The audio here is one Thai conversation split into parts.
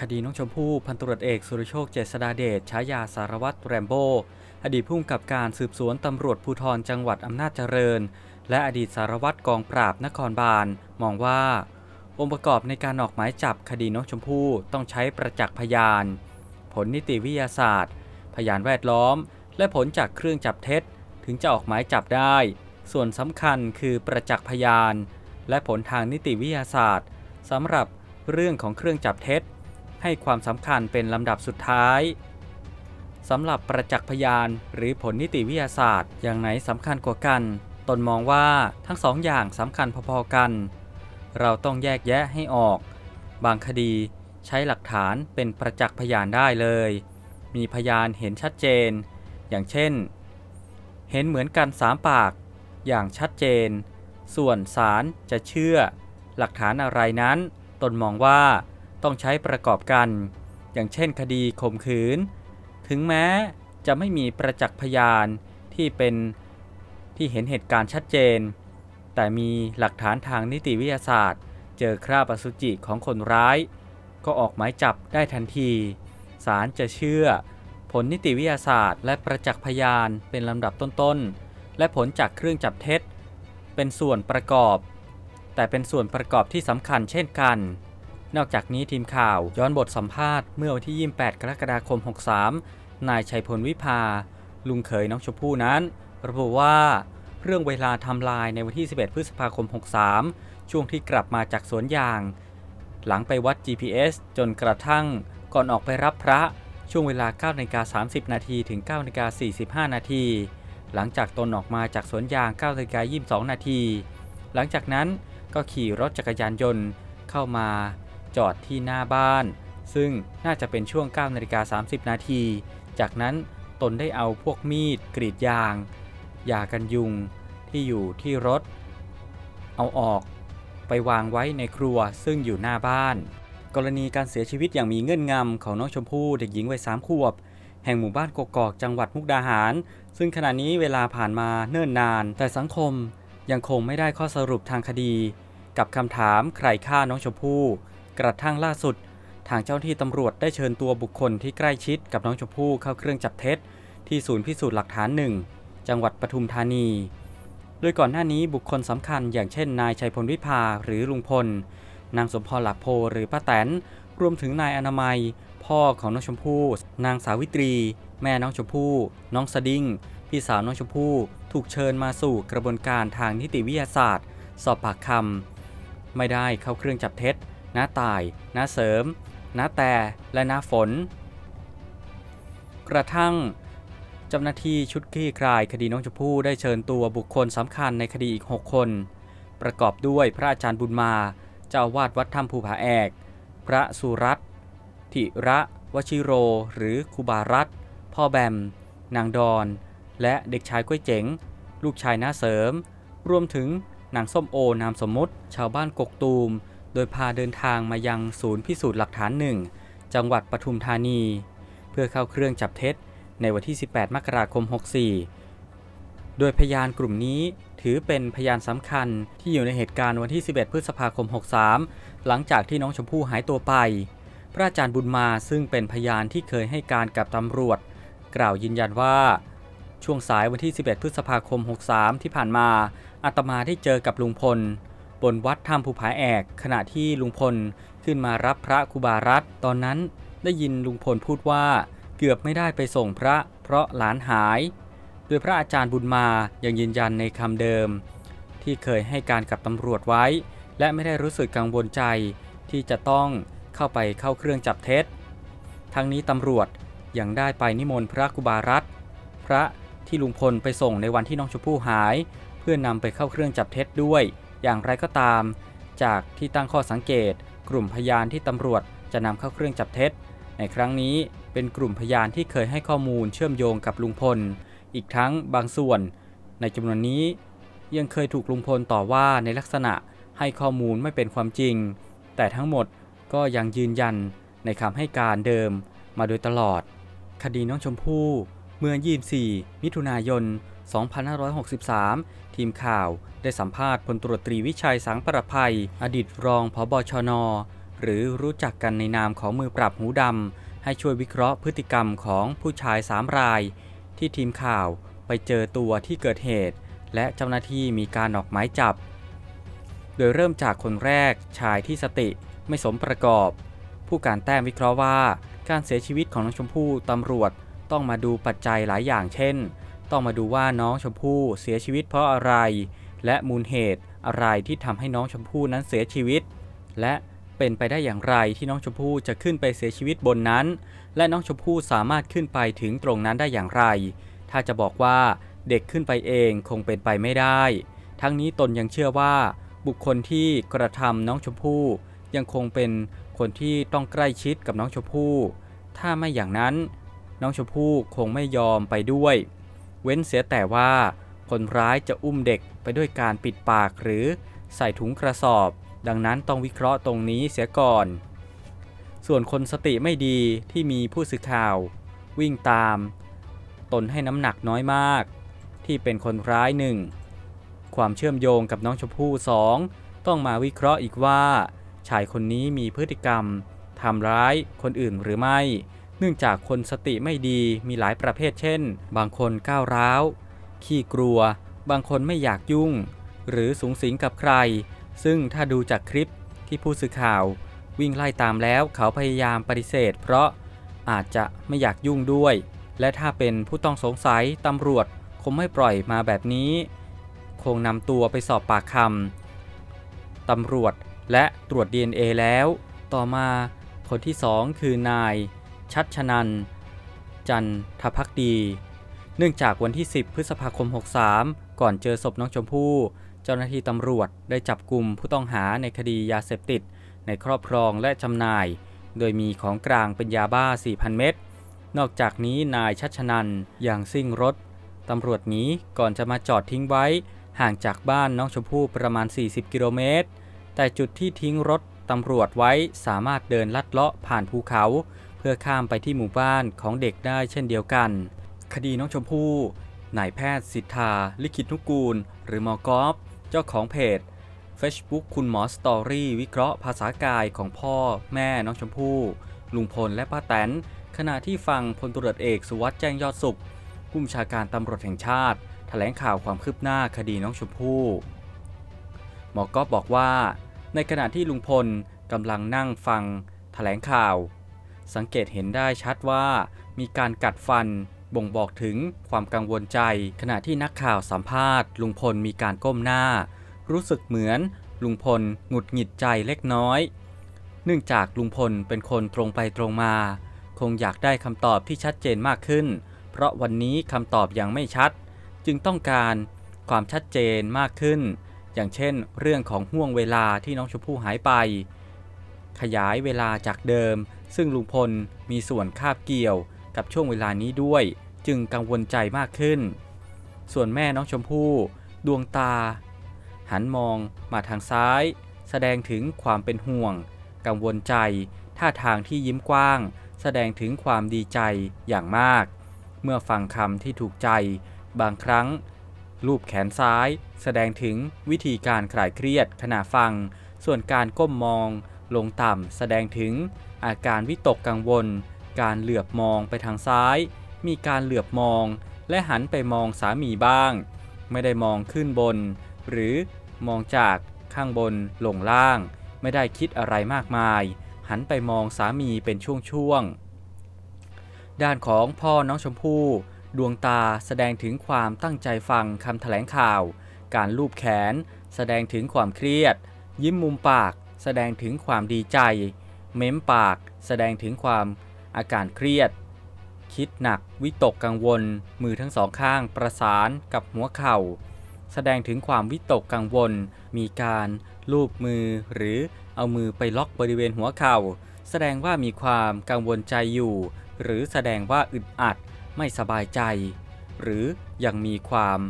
คดีน้องชมพู่พันตรวจเอกสุรโชคเจษฎาเดชฉายาสารวัตรแรมโบ้อดีตผู้กำกับการสืบสวนตำรวจภูธรจังหวัดอำนาจเจริญ และอดีตสารวัตรกองปราบนครบาล มองว่า องค์ประกอบในการออกหมายจับคดีน้องชมพู่ต้องใช้ประจักษ์พยาน ผลนิติวิทยาศาสตร์ พยานแวดล้อม และผลจากเครื่องจับเท็จ ถึงจะออกหมายจับได้ ส่วนสำคัญคือประจักษ์พยาน และผลทางนิติวิทยาศาสตร์สำหรับเรื่องของเครื่องจับเท็จ ให้ความสำคัญเป็นลำดับสุดท้ายสำหรับประจักษ์พยานหรือผลนิติวิทยาศาสตร์ อย่างไหนสำคัญกว่ากัน ตนมองว่าทั้งสองอย่างสำคัญพอๆกัน เราต้องแยกแยะให้ออก บางคดีใช้หลักฐานเป็นประจักษ์พยานได้เลย มีพยานเห็นชัดเจน อย่างเช่น เห็นเหมือนกันสามปาก อย่างชัดเจน ส่วนศาลจะเชื่อ หลักฐานอะไรนั้น ตนมองว่า ต้องใช้ประกอบกัน อย่างเช่นคดีข่มขืน ถึงแม้จะไม่มีประจักษ์พยานที่เป็นที่เห็นเหตุการณ์ชัดเจน แต่มีหลักฐานทางนิติวิทยาศาสตร์ เจอคราบอสุจิของคนร้าย ก็ออกหมายจับได้ทันทีศาลจะเชื่อ ผลนิติวิทยาศาสตร์ และประจักษ์พยานเป็นลำดับต้นๆ และผลจากเครื่องจับเท็จ เป็นส่วนประกอบ แต่เป็นส่วนประกอบที่สำคัญเช่นกัน นอกจากนี้ทีมข่าวย้อนบทสัมภาษณ์เมื่อวันที่ 28 กรกฎาคม 63 นายชัยพลวิภา ลุงเขยน้องชมพู่นั้น ระบุว่าเรื่องเวลาทำลายในวันที่ 11 พฤษภาคม 63 ช่วงที่กลับมาจากสวนยาง หลังไปวัด GPS จนกระทั่งก่อนออกไปรับพระช่วงเวลา9นาฬิกา30 นาทีถึง9นาฬิกา45 นาที หลังจากตนออกมาจากสวนยาง9นาฬิกา22 นาที หลังจากนั้นก็ขี่รถจักรยานยนต์เข้ามา จอดที่หน้าบ้าน ซึ่งน่าจะเป็นช่วง9นาฬิกา30 นาที จากนั้นตนได้เอาพวกมีด กรีดยางยากันยุงที่อยู่ที่รถ เอาออกไปวางไว้ในครัวซึ่งอยู่หน้าบ้าน กรณีการเสียชีวิตอย่างมีเงื่อนงำของน้องชมพู่เด็กหญิงวัยสามขวบ แห่งหมู่บ้านกกอกจังหวัดมุกดาหาร ซึ่งขณะนี้เวลาผ่านมาเนิ่นนาน แต่สังคมยังคงไม่ได้ข้อสรุปทางคดี กับคำถามใครฆ่าน้องชมพู่ กระทั่งล่าสุด ทางเจ้าหน้าที่ตำรวจได้เชิญตัวบุคคลที่ใกล้ชิดกับน้องชมพู่เข้าเครื่องจับเท็จ ที่ศูนย์พิสูจน์หลักฐานหนึ่งจังหวัดปทุมธานี โดยก่อนหน้านี้บุคคลสำคัญอย่างเช่น นายชัยพลวิภาหรือลุงพล นางสมพรหลักโพหรือป้าแตน รวมถึงนายอนามัย พ่อของน้องชมพู่ นางสาวิตรี แม่น้องชมพู่ น้องสดิ้งพี่สาวน้องชมพู่ถูกเชิญมาสู่กระบวนการทางนิติวิทยาศาสตร์ สอบปากคำไม่ได้เข้าเครื่องจับเท็จ น้าตาย น้าเสริม น้าแต่และน้าฝน กระทั่งเจ้าหน้าที่ชุดคลี่คลายคดีน้องชมพู่ได้เชิญตัวบุคคลสำคัญในคดีอีก 6 คน ประกอบด้วยพระอาจารย์บุญมา เจ้าวาดวัดถ้ำภูผาแอก พระสุรัตน์ธิระวชิโร หรือครูบารัตพ่อแบม นางดอน และเด็กชายก้วยเจ๋ง ลูกชายน้าเสริม รวมถึงนางส้มโอนามสมมติ ชาวบ้านกกตูม โดยพาเดินทางมายังศูนย์พิสูจน์หลักฐานหนึ่งจังหวัดปทุมธานี เพื่อเข้าเครื่องจับเท็จในวันที่ 18 มกราคม 64 โดยพยานกลุ่มนี้ถือเป็นพยานสำคัญที่อยู่ในเหตุการณ์วันที่ 11 พฤษภาคม 63 หลังจากที่น้องชมพู่หายตัวไป พระอาจารย์บุญมาซึ่งเป็นพยานที่เคยให้การกับตำรวจ กล่าวยืนยันว่า ช่วงสายวันที่ 11 พฤษภาคม 63 ที่ผ่านมาอาตมาได้เจอกับลุงพล บนวัดถ้ำภูผาแอก ขณะที่ลุงพลขึ้นมารับพระครูบารัตตอนนั้นได้ยินลุงพลพูดว่าเกือบไม่ได้ไปส่งพระเพราะหลานหาย โดยพระอาจารย์บุญมายังยืนยันในคำเดิม ที่เคยให้การกับตำรวจไว้ และไม่ได้รู้สึกกังวลใจ ที่จะต้องเข้าไปเข้าเครื่องจับเท็จ ทั้งนี้ตำรวจยังได้ไปนิมนต์พระครูบารัตพระที่ลุงพลไปส่งในวันที่น้องชมพู่หาย เพื่อนำไปเข้าเครื่องจับเท็จด้วย อย่างไรก็ตาม จากที่ตั้งข้อสังเกต กลุ่มพยานที่ตำรวจจะนำเข้าเครื่องจับเท็จ ในครั้งนี้เป็นกลุ่มพยานที่เคยให้ข้อมูลเชื่อมโยงกับลุงพล อีกทั้งบางส่วน ในจำนวนนี้ ยังเคยถูกลุงพลต่อว่าในลักษณะให้ข้อมูลไม่เป็นความจริง แต่ทั้งหมดก็ยังยืนยันในคำให้การเดิมมาโดยตลอด คดีน้องชมพู่เมื่อ 24 มิถุนายน 2563 ทีมข่าวได้สัมภาษณ์พลตรวจตรีวิชัยสังประภัย อดีตรองผบชน หรือรู้จักกันในนามของมือปรับหูดำ ให้ช่วยวิเคราะห์พฤติกรรมของผู้ชายสามราย ที่ทีมข่าวไปเจอตัวที่เกิดเหตุ และเจ้าหน้าที่มีการออกหมายจับ โดยเริ่มจากคนแรกชายที่สติไม่สมประกอบ ผู้การแต้มวิเคราะห์ว่า การเสียชีวิตของน้องชมพู่ตำรวจต้องมาดูปัจจัยหลายอย่างเช่น ต้องมาดูว่าน้องชมพู่เสียชีวิตเพราะอะไร และมูลเหตุอะไรที่ทำให้น้องชมพู่นั้นเสียชีวิต และเป็นไปได้อย่างไรที่น้องชมพู่จะขึ้นไปเสียชีวิตบนนั้น และน้องชมพู่สามารถขึ้นไปถึงตรงนั้นได้อย่างไร ถ้าจะบอกว่าเด็กขึ้นไปเองคงเป็นไปไม่ได้ ทั้งนี้ตนยังเชื่อว่า บุคคลที่กระทำน้องชมพู่ยังคงเป็นคนที่ต้องใกล้ชิดกับน้องชมพู่ ถ้าไม่อย่างนั้น น้องชมพู่คงไม่ยอมไปด้วย เว้นเสียแต่ว่าคนร้ายจะอุ้มเด็กไปด้วยการปิดปากหรือใส่ถุงกระสอบ ดังนั้นต้องวิเคราะห์ตรงนี้เสียก่อน ส่วนคนสติไม่ดีที่มีผู้สื่อข่าว วิ่งตาม ตนให้น้ำหนักน้อยมาก ที่เป็นคนร้ายหนึ่งความเชื่อมโยงกับน้องชมพู่สองต้องมาวิเคราะห์อีกว่า ชายคนนี้มีพฤติกรรมทำร้ายคนอื่นหรือไม่ นื่องจากคนสติไม่ดีมีหลายประเภทเช่น บางคนก้าวร้าว ขี้กลัว บางคนไม่อยากยุ่ง หรือสูงสิงกับใคร ซึ่งถ้าดูจากคลิปที่ผู้สื่อข่าว วิ่งไล่ตามแล้วเขาพยายามปฏิเสธ เพราะอาจจะไม่อยากยุ่งด้วย และถ้าเป็นผู้ต้องสงสัยตำรวจคงไม่ปล่อยมาแบบนี้ คงนำตัวไปสอบปากคำตำรวจและตรวจ DNA แล้ว ต่อมาคนที่สองคือนาย ชัดชนัน จันทพักดี เนื่องจากวันที่ 10 พฤษภาคม 63 ก่อนเจอศพน้องชมพู่ เจ้าหน้าที่ตำรวจได้จับกลุ่มผู้ต้องหาในคดียาเสพติด ในครอบครองและจำหน่าย โดยมีของกลางเป็นยาบ้า 4,000 เม็ด นอกจากนี้นายชัชนันอย่างซิ่งรถตำรวจหนี้ก่อนจะมาจอดทิ้งไว้ ห่างจากบ้านน้องชมพู่ประมาณ 40 กิโลเมตร แต่จุดที่ทิ้งรถตำรวจไว้สามารถเดินลัดเลาะผ่านภูเขา พื่อข้ามไปที่หมู่บ้านของเด็กได้เช่นเดียวกัน คดีน้องชมพู่นายแพทย์สิทธา ลิขิตนุกูล หรือหมอกอฟเจ้าของเพจ Facebook คุณหมอสตอรี่วิเคราะห์ภาษากายของพ่อแม่น้องชมพู่ ลุงพลและป้าแตน ขณะที่ฟังพลตรวจเอกสุวัสด์แจ้งยอดสุขผู้บัญชาการตำรวจแห่งชาติแถลงข่าวความคืบหน้าคดีน้องชมพู่หมอกอฟบอกว่า ในขณะที่ลุงพลกำลังนั่งฟังแถลงข่าว สังเกตเห็นได้ชัดว่ามีการกัดฟันบ่งบอกถึงความกังวลใจ ขณะที่นักข่าวสัมภาษณ์ ลุงพลมีการก้มหน้า รู้สึกเหมือนลุงพลหงุดหงิดใจเล็กน้อย เนื่องจากลุงพลเป็นคนตรงไปตรงมา คงอยากได้คำตอบที่ชัดเจนมากขึ้น เพราะวันนี้คำตอบยังไม่ชัด จึงต้องการความชัดเจนมากขึ้น อย่างเช่น เรื่องของห่วงเวลาที่น้องชมพู่หายไป ขยายเวลาจากเดิม ซึ่งลุงพลมีส่วนคาบเกี่ยวกับช่วงเวลานี้ด้วย จึงกังวลใจมากขึ้น ส่วนแม่น้องชมพู่ ดวงตา หันมองมาทางซ้าย แสดงถึงความเป็นห่วง กังวลใจ ท่าทางที่ยิ้มกว้าง แสดงถึงความดีใจอย่างมาก เมื่อฟังคำที่ถูกใจ บางครั้ง รูปแขนซ้าย แสดงถึงวิธีการคลายเครียดขณะฟัง ส่วนการก้มมอง ลงต่ำแสดงถึงอาการวิตกกังวล การเหลือบมองไปทางซ้าย มีการเหลือบมอง และหันไปมองสามีบ้าง ไม่ได้มองขึ้นบน หรือมองจากข้างบนลงล่าง ไม่ได้คิดอะไรมากมาย หันไปมองสามีเป็นช่วงๆ ด้านของพ่อน้องชมพู่ ดวงตาแสดงถึงความตั้งใจฟังคำแถลงข่าว การลูบแขน แสดงถึงความเครียด ยิ้มมุมปาก แสดงถึงความดีใจ เม้มปาก แสดงถึงความอาการเครียด คิดหนัก วิตกกังวล มือทั้งสองข้างประสานกับหัวเข่า แสดงถึงความวิตกกังวล มีการลูบมือหรือเอามือไปล็อกบริเวณหัวเข่า แสดงว่ามีความกังวลใจอยู่ หรือแสดงว่าอึดอัดไม่สบายใจ หรือยังมีความ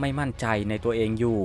ไม่มั่นใจในตัวเองอยู่